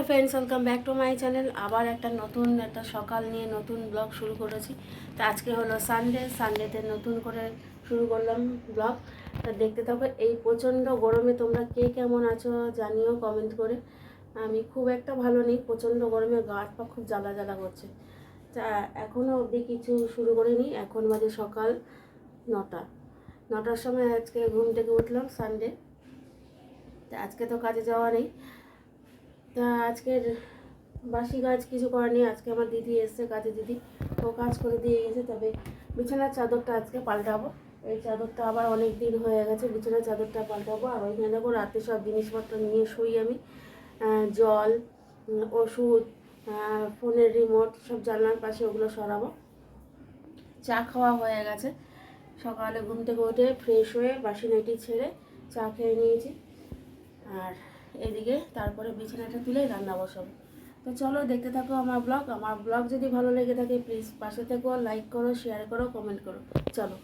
Hello friends welcome back to my channel আবার একটা নতুন, একটা সকাল নিয়ে নতুন ব্লগ শুরু করেছি। তো আজকে হলো সানডে সানডেতে নতুন করে শুরু করলাম ব্লগ তা দেখতে থাকো, এই প্রচণ্ড গরমে তোমরা কে কেমন আছো জানিও কমেন্ট করে। আমি খুব একটা ভালো নেই, প্রচণ্ড গরমে গা পা খুব জ্বালা জ্বালা করছে। তা এখনও অবধি কিছু শুরু করিনি, এখন বাজে সকাল নটা। নটার সময় আজকে ঘুম থেকে উঠলাম সানডে তা আজকে তো কাজে যাওয়া নেই। তা আজকের বাসি কাজ কিছু করার নেই। আজকে আমার দিদি এসছে কাজে দিদি। ও কাজ করে দিয়ে গেছে, তবে বিছানার চাদরটা আজকে পাল্টাবো। এই চাদরটা আবার অনেক দিন হয়ে গেছে, বিছানার চাদরটা পাল্টাবো। আর ওইখানে দেখো, রাতে সব জিনিসপত্র নিয়ে শুই আমি। জল ওষুধ ফোনের রিমোট, সব জানলার পাশে ওগুলো সরাবো। চা খাওয়া হয়ে গেছে। সকালে ঘুম থেকে উঠে ফ্রেশ হয়ে বাসি নাইটি ছেড়ে চা খেয়ে নিয়েছি। আর এদিকে, তারপরে বিছানাটা তুলে রান্না বসাবো। তো চলো, দেখতে থাকো আমার ব্লগ। আমার ব্লগ যদি ভালো লেগে থাকে প্লিজ পাশে থেকো লাইক করো শেয়ার করো কমেন্ট করো। চলো।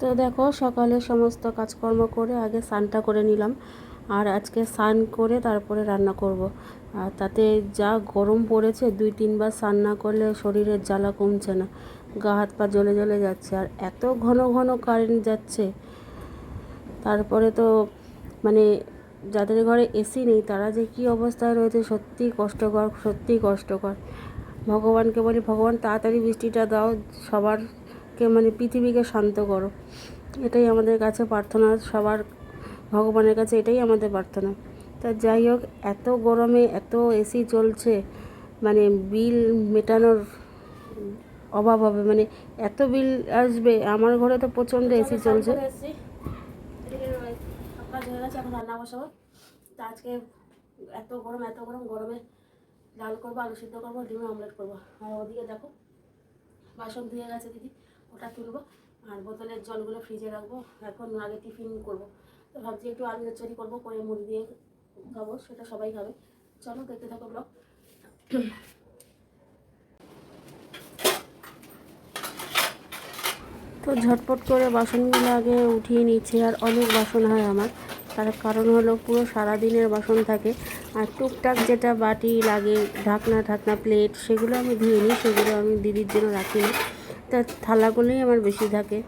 তো দেখো, সকালে সমস্ত কাজকর্ম করে আগে স্নানটা করে নিলাম। আর আজকে স্নান করে তারপরে রান্না করব। আর তাতে যা গরম পড়েছে, দুই তিনবার স্নান না করলে শরীরের জ্বালা কমছে না। গা হাত পা জ্বলে জ্বলে যাচ্ছে আর এত ঘন ঘন কারেন্ট যাচ্ছে। তারপরে তো মানে যাদের ঘরে এসি নেই তারা যে কী অবস্থায় রয়েছে সত্যিই কষ্টকর সত্যিই কষ্টকর। ভগবানকে বলি, ভগবান, তাড়াতাড়ি বৃষ্টিটা দাও, সবারকে মানে পৃথিবীকে শান্ত করো। এটাই আমাদের কাছে প্রার্থনা, সবার, ভগবানের কাছে এটাই আমাদের প্রার্থনা। তা যাই হোক, এত গরমে এত এসি চলছে মানে বিল মেটানোর অভাব হবে। মানে এত বিল আসবে আমার ঘরে তো প্রচণ্ড এসি চলছে। কাজ গেছে এখন রান্না বসাবো। তা আজকে এত গরম এত গরম গরমে ডাল করব আলু সিদ্ধ করব অমলেট করব। আর ওদিকে দেখো বাসন ধুয়ে গেছে দিদি ওটা তুলবো। আর বোতলের জলগুলো ফ্রিজে রাখব। এখন আগে টিফিন করব। তো ভাবছি একটু আলু চচ্চড়ি করব করে মুড়ি দিয়ে খাব সেটা সবাই খাবে। চলো দেখতে থাকো ব্লগ। তো ঝটপট করে বাসনগুলো আগে উঠিয়ে নিচ্ছি, আর অনেক বাসন হয় আমার। তার কারণ হলো পুরো সারাদিনের বাসন থাকে, আর টুকটাক যেটা বাটি লাগে, ঢাকনা ঢাকনা, প্লেট, সেগুলো আমি ধুয়ে নিই, সেগুলো আমি দিদির জন্য রাখি না। তা থালাগুলোই আমার বেশি থাকে।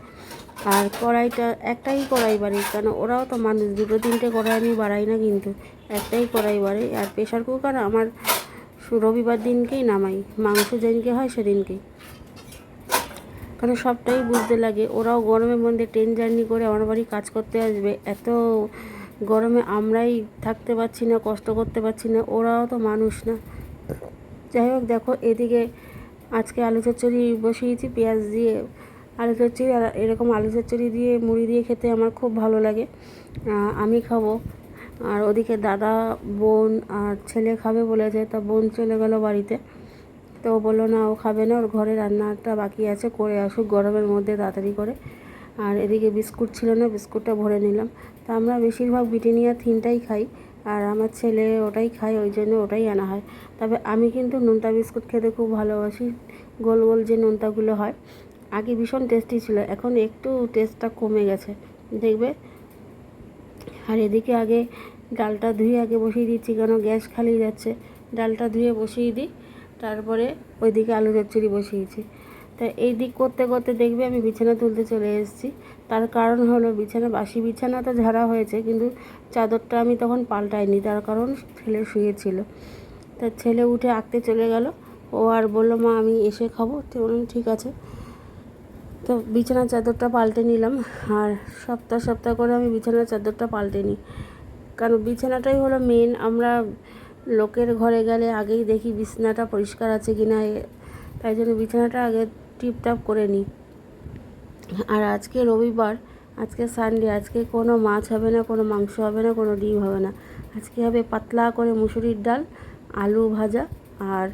আর কড়াইটা, একটাই কড়াই বাড়ি, কেন ওরাও তো মানুষ, দুটো তিনটে কড়াই আমি বাড়াই না কিন্তু একটাই কড়াই বাড়ে। আর প্রেশার কুকার আমার রবিবার দিনকেই নামাই, মাংস যেদিনকে হয় সেদিনকেই। কারণ সবটাই বুঝতে লাগে। ওরাও গরমের মধ্যে ট্রেন জার্নি করে আমার বাড়ি কাজ করতে আসবে। এত গরমে আমরাই থাকতে পারছি না, কষ্ট করতে পারছি না, ওরাও তো মানুষ না। যাই হোক, দেখো, এদিকে আজকে আলু চচ্চড়ি বসিয়েছি, পেঁয়াজ দিয়ে আলু চচ্চড়ি আর এরকম আলু চচ্চড়ি দিয়ে মুড়ি দিয়ে খেতে আমার খুব ভালো লাগে। আমি খাব। আর ওদিকে দাদা, বোন আর ছেলে খাবে বলেছে, তা বোন চলে গেল বাড়িতে। তো ও বলল, না, ও খাবে না, ওর ঘরে রান্নাটা বাকি আছে, করে আসুক গরমের মধ্যে তাড়াতাড়ি করে। আর এদিকে বিস্কুট ছিল না, বিস্কুটটা ভরে নিলাম। তা আমরা বেশিরভাগ ব্রিটানিয়া থিনটাই খাই, আর আমার ছেলে ওটাই খায়, ওই জন্য ওটাই আনা হয়। তবে আমি কিন্তু নোনতা বিস্কুট খেতে খুব ভালোবাসি, গোল গোল যে নোনতাগুলো হয়। আগে ভীষণ টেস্টি ছিল, এখন একটু টেস্টটা কমে গেছে, দেখবে? আর এদিকে আগে ডালটা ধুয়ে আগে বসিয়ে দিচ্ছি, কেন গ্যাস খালি যাচ্ছে। ডালটা ধুয়ে বসিয়ে দিই তারপরে ওইদিকে আলু চচ্চড়ি বসিয়েছি। তা এই দিক করতে করতে দেখবে আমি বিছানা তুলতে চলে এসেছি। তার কারণ হলো বিছানা, বাসি বিছানা তো ঝাড়া হয়েছে, কিন্তু চাদরটা আমি তখন পাল্টাইনি, তার কারণ ছেলে শুয়েছিল তা ছেলে উঠে আঁকতে চলে গেল। ও আর বলল, মা, আমি এসে খাব। তো বললাম, ঠিক আছে। তো বিছানার চাদরটা পাল্টে নিলাম। আর সপ্তাহ সপ্তাহ করে আমি বিছানার চাদরটা পাল্টে নিই কারণ বিছানাটাই হলো মেন আমরা লোকের ঘরে গেলে আগেই দেখি বিছানাটা পরিষ্কার আছে কি না তাই জন্য বিছানাটা আগে টিপটাপ করে নিই আর আজকে রবিবার, আজকে সানডে আজকে কোনো মাছ হবে না, কোনো মাংস হবে না, কোনো ডিম হবে না। আজকে হবে পাতলা করে মুসুরির ডাল, আলু ভাজা আর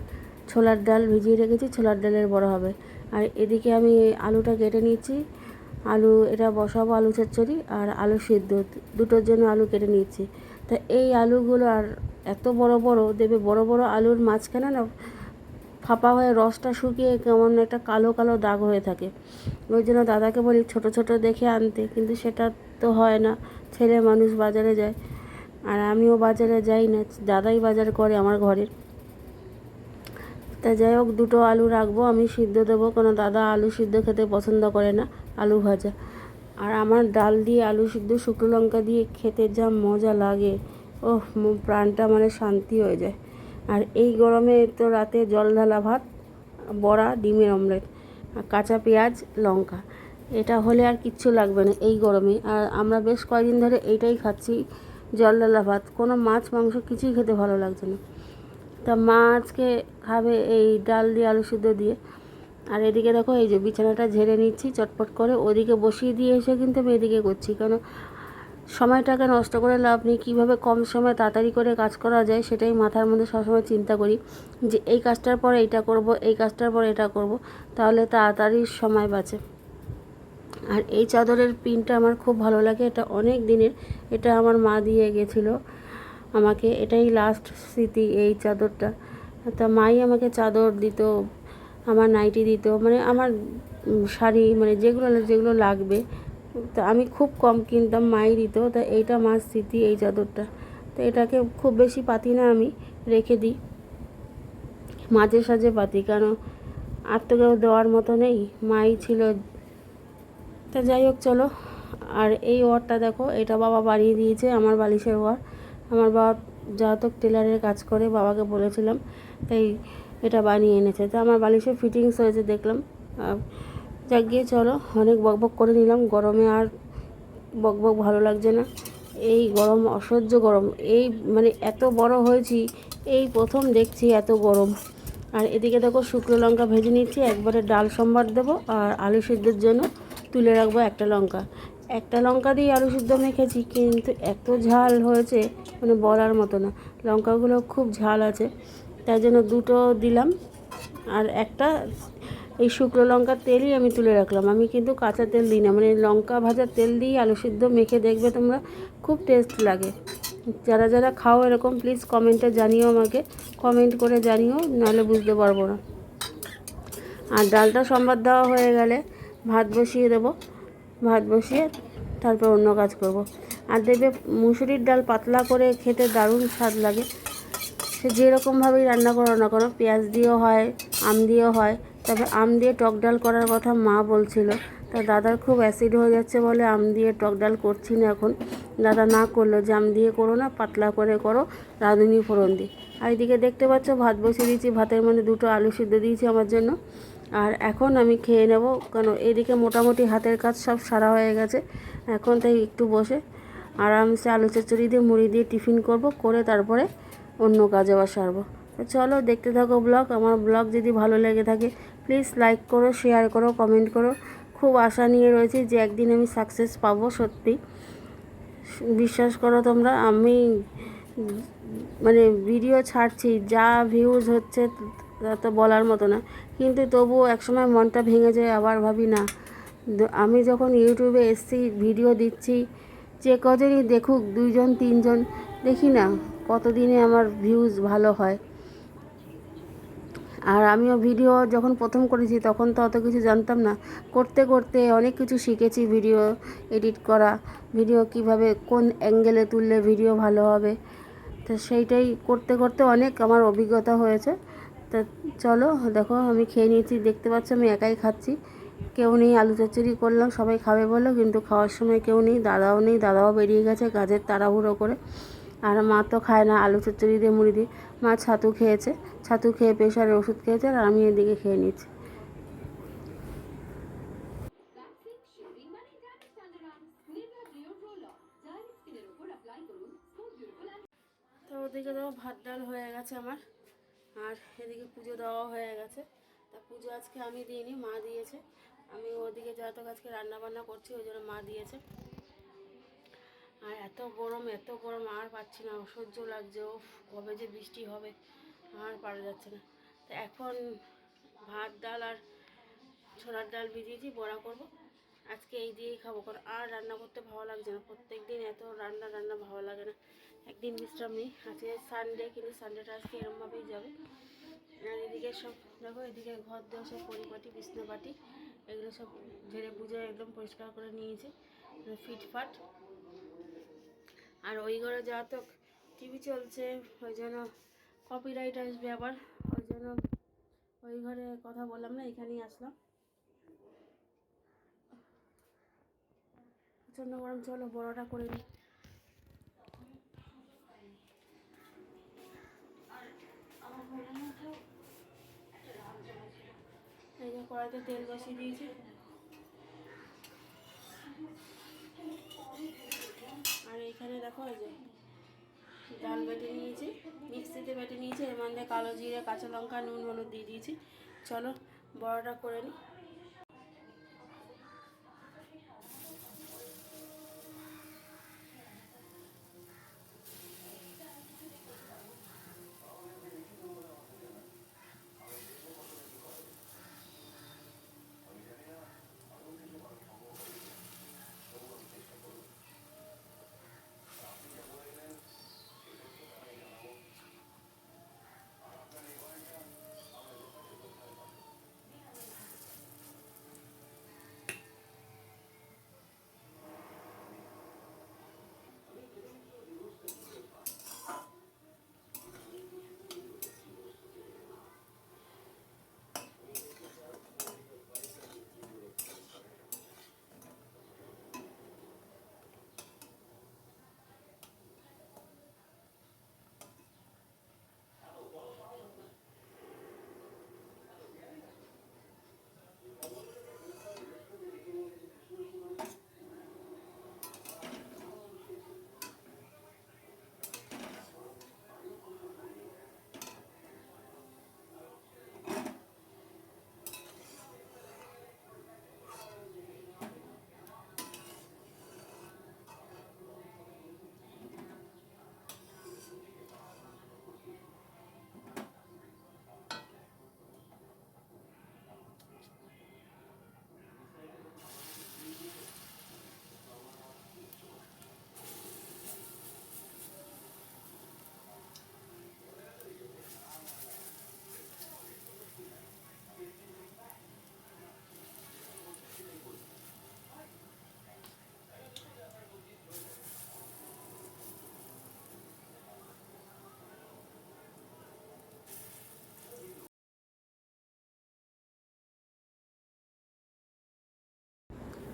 ছোলার ডাল ভিজিয়ে রেখেছি, ছোলার ডালের বড় হবে। আর এদিকে আমি আলুটা কেটে নিচ্ছি আলু, এটা বসাবো আলু চচ্চড়ি আর আলু সিদ্ধ, দুটোর জন্য আলু কেটে নিচ্ছি তা এই আলুগুলো আর এত বড় বড় দেবে বড় বড় আলুর মাঝখানে না ফাঁপা হয়ে রসটা শুকিয়ে কেমন একটা কালো কালো দাগ হয়ে থাকে। ওই জন্য দাদাকে বলি ছোট ছোট দেখে আনতে, কিন্তু সেটা তো হয় না। ছেলে মানুষ বাজারে যায়, আর আমিও বাজারে যাই না, দাদাই বাজার করে আমার ঘরের তা যাই হোক, দুটো আলু রাখব, আমি সিদ্ধ দেবো, কোনো দাদা আলু সিদ্ধ খেতে পছন্দ করে না, আলু ভাজা। আর আমার ডাল দিয়ে আলু সিদ্ধ শুকনো লঙ্কা দিয়ে খেতে যা মজা লাগে। ও প্রাণটা মানে শান্তি হয়ে যায়। আর এই গরমে তো রাতে জল ঢালা ভাত, বড়া, ডিমের অমলেট কাঁচা পেঁয়াজ, লঙ্কা। এটা হলে আর কিচ্ছু লাগবে না এই গরমে। আর আমরা বেশ কয়েকদিন ধরে এইটাই খাচ্ছি, জল ঢালা ভাত। কোনো মাছ, মাংস কিছুই খেতে ভালো লাগছে না। তা মা আজকে খাবে এই ডাল দিয়ে, আলু সিদ্ধ দিয়ে। আর এদিকে দেখো, এই যে বিছানাটা ঝেড়ে নিচ্ছি, চটপট করে। ওদিকে বসিয়ে দিয়ে এসে কিন্তু আমি এদিকে করছি। কেন সময়টাকে নষ্ট করে লাভ নেই, কীভাবে কম সময় তাড়াতাড়ি করে কাজ করা যায় সেটাই মাথার মধ্যে সবসময় চিন্তা করি, যে এই কাজটার পরে এইটা করব, এই কাজটার পর এটা করব, তাহলে তাড়াতাড়ি সময় বাঁচে। আর এই চাদরের পিনটা আমার খুব ভালো লাগে, এটা অনেক দিনের, এটা আমার মা দিয়ে গেছিল আমাকে, এটাই লাস্ট স্মৃতি এই চাদরটা। তা মাই আমাকে চাদর দিত, আমার নাইটি দিত মানে আমার শাড়ি মানে যেগুলো যেগুলো লাগবে তা আমি খুব কম কিনতাম, মাই দিত। তা এইটা মার স্মৃতি, এই চাদরটা। তো এটাকে খুব বেশি পাতি না আমি, রেখে দিই। মাঝে সাঝে পাতি কেন আর তো কেউ দেওয়ার মতো নেই, মাই ছিল। তা যাই হোক, চলো। আর এই ওয়ারটা দেখো, এটা বাবা বানিয়ে দিয়েছে আমার বালিশের ওয়ার। আমার বাবা যা তো টেলারের কাজ করে, বাবাকে বলেছিলাম, তাই এটা বানিয়ে এনেছে। তো আমার বালিশের ফিটিংস হয়েছে, দেখলাম। যাক গিয়ে চলো। অনেক বকবক করে নিলাম। গরমে আর বকবক ভালো লাগছে না। এই গরম, অসহ্য গরম। এই মানে এত বড় হয়েছি, এই প্রথম দেখছি এত গরম। আর এদিকে দেখো শুকনো লঙ্কা ভেজে নিচ্ছি। একবারে ডাল সম্বার দেবো আর আলু সিদ্ধের জন্য তুলে রাখব একটা লঙ্কা। একটা লঙ্কা দিয়ে আলু সিদ্ধ মেখেছি, কিন্তু এত ঝাল হয়েছে মানে বলার মতো না। লঙ্কাগুলো খুব ঝাল আছে, তাই জন্য দুটো দিলাম। আর একটা এই শুকনো লঙ্কার তেলই আমি তুলে রাখলাম। আমি কিন্তু কাঁচা তেল দিই না। মানে লঙ্কা ভাজা তেল দিয়ে আলু সিদ্ধ মেখে দেখবে তোমরা খুব টেস্ট লাগে। যারা যারা খাও এরকম প্লিজ কমেন্টে জানিও আমাকে। কমেন্ট করে জানিও, নাহলে বুঝতে পারব না। আর ডালটা সম্বাদ দেওয়া হয়ে গেলে ভাত বসিয়ে দেবো। ভাত বসিয়ে তারপর অন্য কাজ করব। আর দেখবে মুসুরির ডাল পাতলা করে খেতে দারুণ স্বাদ লাগে। সে যেরকমভাবেই রান্না করো না কোনো পেঁয়াজ দিয়েও হয়, আম দিয়েও হয় তবে আম দিয়ে টক ডাল করার কথা মা বলছিল। তা দাদার খুব অ্যাসিড হয়ে যাচ্ছে বলে আম দিয়ে টক ডাল করছি না এখন। দাদা না করল যে আম দিয়ে করো না, পাতলা করে করো, রাঁধুনি ফোড়ন দিই আর এদিকে দেখতে পাচ্ছ, ভাত বসিয়ে দিয়েছি, ভাতের মধ্যে দুটো আলু সিদ্ধ দিয়েছি আমার জন্য। আর এখন আমি খেয়ে নেব, কেন এদিকে মোটামুটি হাতের কাজ সব সারা হয়ে গেছে। এখন তাই একটু বসে আরামসে আলু চচ্চড়ি দিয়ে, মুড়ি দিয়ে টিফিন করব, করে তারপরে অন্য কাজে আবার সারবো। চলো দেখতে থাকো ব্লগ, আমার ব্লগ যদি ভালো লেগে থাকে প্লিজ লাইক করো, শেয়ার করো, কমেন্ট করো। খুব আশা নিয়ে রয়েছি যে একদিন আমি সাকসেস পাবো, সত্যি। বিশ্বাস করো তোমরা, আমি মানে ভিডিও ছাড়ছি, যা ভিউজ হচ্ছে তা তো বলার মতো না। কিন্তু তবুও একসময় মনটা ভেঙে যায়, আবার ভাবি না। আমি যখন ইউটিউবে এসছি, ভিডিও দিচ্ছি, যে কজনই দেখুক, দুইজন, তিনজন, দেখি না কতদিনে আমার ভিউজ ভালো হয়। আর আমিও ভিডিও যখন প্রথম করেছি, তখন তো অত কিছু জানতাম না। করতে করতে অনেক কিছু শিখেছি ভিডিও এডিট করা, ভিডিও কীভাবে, কোন অ্যাঙ্গেলে তুললে ভিডিও ভালো হবে। তো সেইটাই করতে করতে অনেক আমার অভিজ্ঞতা হয়েছে। তা চলো, দেখো আমি খেয়ে নিয়েছি, দেখতে পাচ্ছ আমি একাই খাচ্ছি। কেউ নেই, আলু চচ্চড়ি করলাম, সবাই খাবে বলল, কিন্তু খাওয়ার সময় কেউ নেই, দাদাও নেই, দাদাও বেরিয়ে গেছে কাজের তাড়াহুড়ো করে। আর মা তো খায় না, আলু চচ্চড়ি দিয়ে মুড়ি দিয়ে মা ছাতু খেয়েছে, ছাতু খেয়ে প্রেশারের ওষুধ খেয়েছে আর আমি এদিকে খেয়ে নিচ্ছি। তো ওদিকে তো ভাত ডাল হয়ে গেছে আমার, আর এদিকে পুজো দেওয়া হয়ে গেছে। তা পুজো আজকে আমি দিইনি, মা দিয়েছে। আমি ওদিকে যত আজকে রান্না বান্না করছি, ওই জন্য মা দিয়েছে। আর এত গরম এত গরম, আর পাচ্ছি না, অসহ্য লাগছে ও কবে যে বৃষ্টি হবে, আর পারা যাচ্ছে না। তো এখন ভাত ডাল আর ছোলার ডাল ভিজিয়েছি, বড়া করব। আজকে এই দিয়েই খাব, কারণ আর রান্না করতে ভালো লাগছে না। প্রত্যেক দিন এত রান্না রান্না ভালো লাগে না। একদিন বিশ্রাম নেই, আজকে সানডে কিন্তু সানডেটা আজকে এরমভাবেই যাবে। আর এদিকে সব, দেখো, এদিকে ঘর দেওয়া সব পরিপাটি, বিছনাপাটি, এগুলো সব ঝেড়ে বুঝে একদম পরিষ্কার করে নিয়েছে, ফিটফাট। আর ওই ঘরে যা তো টিভি চলছে, ওই জন্য কপিরাইট আসবে আবার, ওই জন্য ওই ঘরে কথা বললাম না, এখানেই আসলাম। প্রচণ্ড গরম, চলো বড়টা করে নিই। কড়াইতে তেল বসিয়ে দিয়েছি। দেখো যে ডাল বেটে নিয়েছি, মিক্সিতে বেটে নিয়েছি, এর মধ্যে কালো জিরে, কাঁচা লঙ্কা, নুন, হলুদ দিয়ে দিয়েছি। চলো, বড়টা করে নিই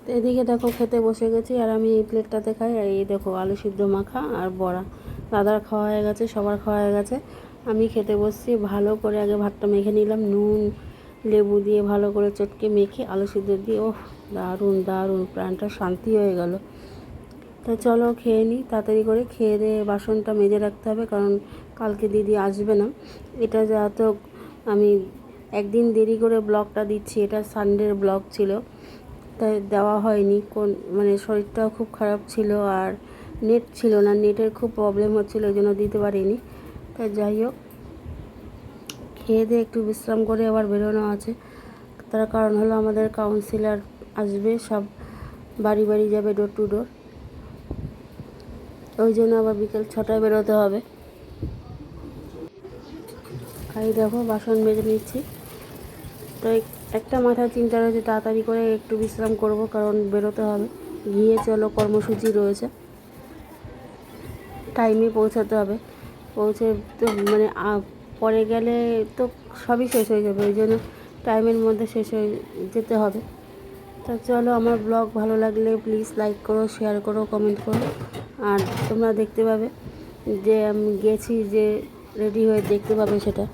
তো এদিকে দেখো খেতে বসে গেছি, আর আমি এই প্লেটটাতে খাই, আর এই দেখো আলু সিদ্ধ মাখা আর বড়া। দাদার খাওয়া হয়ে গেছে, সবার খাওয়া হয়ে গেছে। আমি খেতে বসছি, ভালো করে আগে ভাতটা মেখে নিলাম, নুন, লেবু দিয়ে ভালো করে চটকে মেখে আলু সিদ্ধ দিয়ে, ওহ, দারুণ দারুণ, প্রাণটা শান্তি হয়ে গেল। তো চলো খেয়ে নিই, তাড়াতাড়ি করে খেয়ে দিয়ে বাসনটা মেজে রাখতে হবে, কারণ কালকে দিদি আসবে না। এটা যা তো আমি একদিন দেরি করে ব্লগটা দিচ্ছি, এটা সানডের ব্লগ ছিল। তাই দেওয়া হয়নি। কোন মানে শরীরটাও খুব খারাপ ছিল আর নেট ছিল না। নেটের খুব প্রবলেম হচ্ছিল ওই জন্য দিতে পারিনি। তাই যাই হোক, খেয়ে দিয়ে একটু বিশ্রাম করে আবার বেরোনো আছে। তার কারণ হলো আমাদের কাউন্সিলর আসবে, সব বাড়ি বাড়ি যাবে ডোর টু ডোর ওই জন্য আবার বিকেল ছটায় বেরোতে হবে। খাই দেখো, বাসন মেজে নিচ্ছি। তো একটা মাথায় চিন্তা রয়েছে, তাড়াতাড়ি করে একটু বিশ্রাম করব, কারণ বেরোতে হবে। গিয়ে চলো, কর্মসূচি রয়েছে। টাইমে পৌঁছাতে হবে। পৌঁছে তো মানে পরে গেলে তো সবই শেষ হয়ে যাবে ওই জন্য টাইমের মধ্যে শেষ হয়ে যেতে হবে। তা চলো, আমার ব্লগ ভালো লাগলে প্লিজ লাইক করো শেয়ার করো কমেন্ট করো। আর তোমরা দেখতে পাবে যে, আমি গেছি যে রেডি হয়ে দেখতে পাবে সেটা।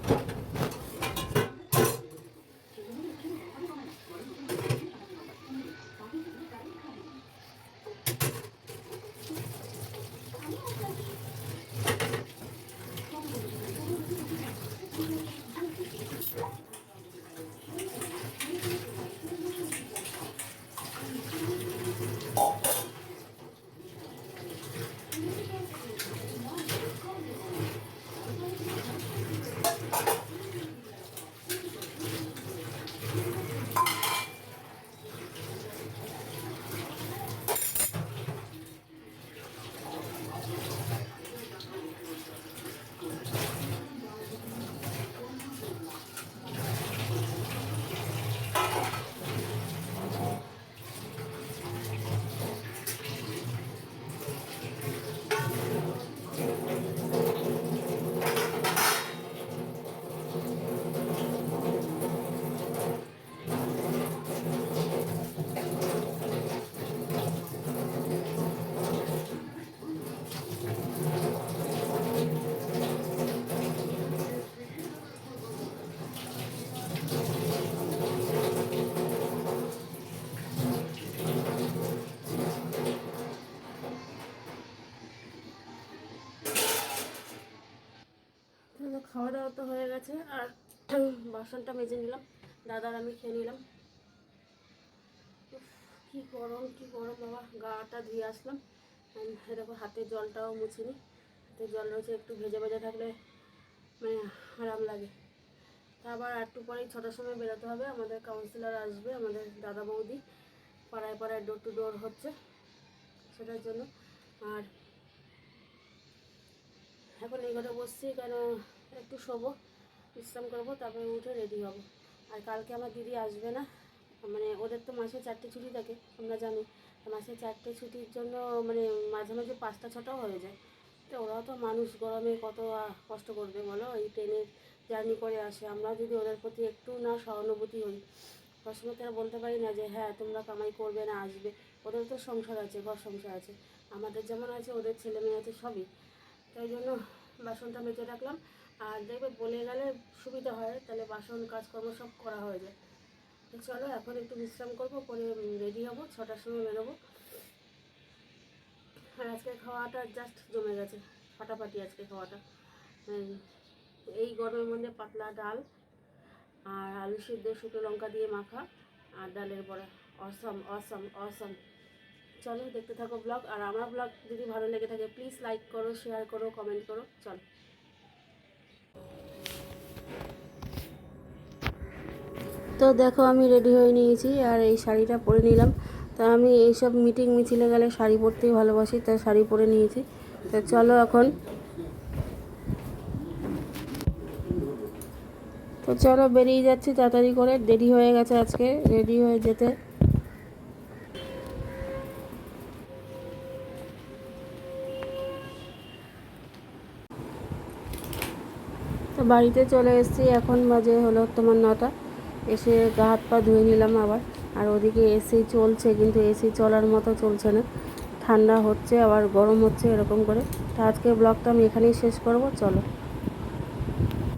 খাওয়া দাওয়া তো হয়ে গেছে, আর বাসনটা মেজে নিলাম, দাদার আমি খেয়ে নিলাম। কি গরম কি গরম, বাবা, গাটা ধুয়ে আসলাম। এরকম হাতের জলটাও মুছিনি। হাতের জল রয়েছে, একটু ভেজে ভেজে থাকলে মানে আরাম লাগে। আবার একটু পরেই ছটার সময় বেরোতে হবে, আমাদের কাউন্সিলর আসবে, আমাদের দাদা বৌদি। পাড়ায় পাড়ায় ডোর টু ডোর হচ্ছে, সেটার জন্য। আর এখন এই ঘরে বসছি, কেন একটু শোবো, বিশ্রাম করব, তারপরে উঠে রেডি হব। আর কালকে আমার দিদি আসবে না মানে ওদের তো মাসে চারটে ছুটি থাকে আমরা জানি। মাসে চারটে ছুটির জন্য মানে মাঝে মাঝে পাঁচটা ছটাও হয়ে যায়। তো ওরাও তো মানুষ, গরমে কত কষ্ট করবে বলো? এই ট্রেনের জার্নি করে আসে। আমরা যদি ওদের প্রতি একটু না সহানুভূতি হই, সবসময় তারা বলতে পারি না যে হ্যাঁ তোমরা কামাই করবে না, আসবে। ওদের তো সংসার আছে, ঘর সংসার আছে। আমাদের যেমন আছে, ওদের ছেলে মেয়ে আছে, সবই। তাই জন্য বাসনটা মেজে রাখলাম। আর দেখবে বলে গেলে সুবিধা হয়, তাহলে বাসন কাজকর্ম সব করা হয়ে যায়। তো চলো, এখন একটু বিশ্রাম করব করে রেডি হব, ছটার সময় বেরোবো। আর আজকে খাওয়াটা জাস্ট জমে গেছে, ফাটাফাটি আজকে খাওয়াটা। এই গরমের মধ্যে পাতলা ডাল আর আলু সিদ্ধ, শুকনো লঙ্কা দিয়ে মাখা আর ডালের বড়া। অসম অসম অসম চলো, দেখতে থাকো ব্লগ। আর আমার ব্লগ যদি ভালো লেগে থাকে প্লিজ লাইক করো শেয়ার করো কমেন্ট করো। চলো। তো দেখো আমি রেডি হয়ে নিয়েছি আর এই শাড়িটা পরে নিলাম। তা আমি এইসব মিটিং মিছিলে গেলে শাড়ি পরতেই ভালোবাসি তাই শাড়ি পরে নিয়েছি। তো চলো এখন। তো চলো বেরিয়ে যাচ্ছি তাড়াতাড়ি করে, দেরি হয়ে গেছে আজকে রেডি হয়ে যেতে। তো বাড়িতে চলে এসেছি, এখন বাজে হলো তোমার নটা। এসে গা হাত পা ধুয়ে নিলাম আবার। আর ওদিকে এসি চলছে, কিন্তু এসি চলার মতো চলছে না। ঠান্ডা হচ্ছে, আবার গরম হচ্ছে, এরকম করে। তো আজকে ব্লগটা আমি এখানেই শেষ করব, চলো।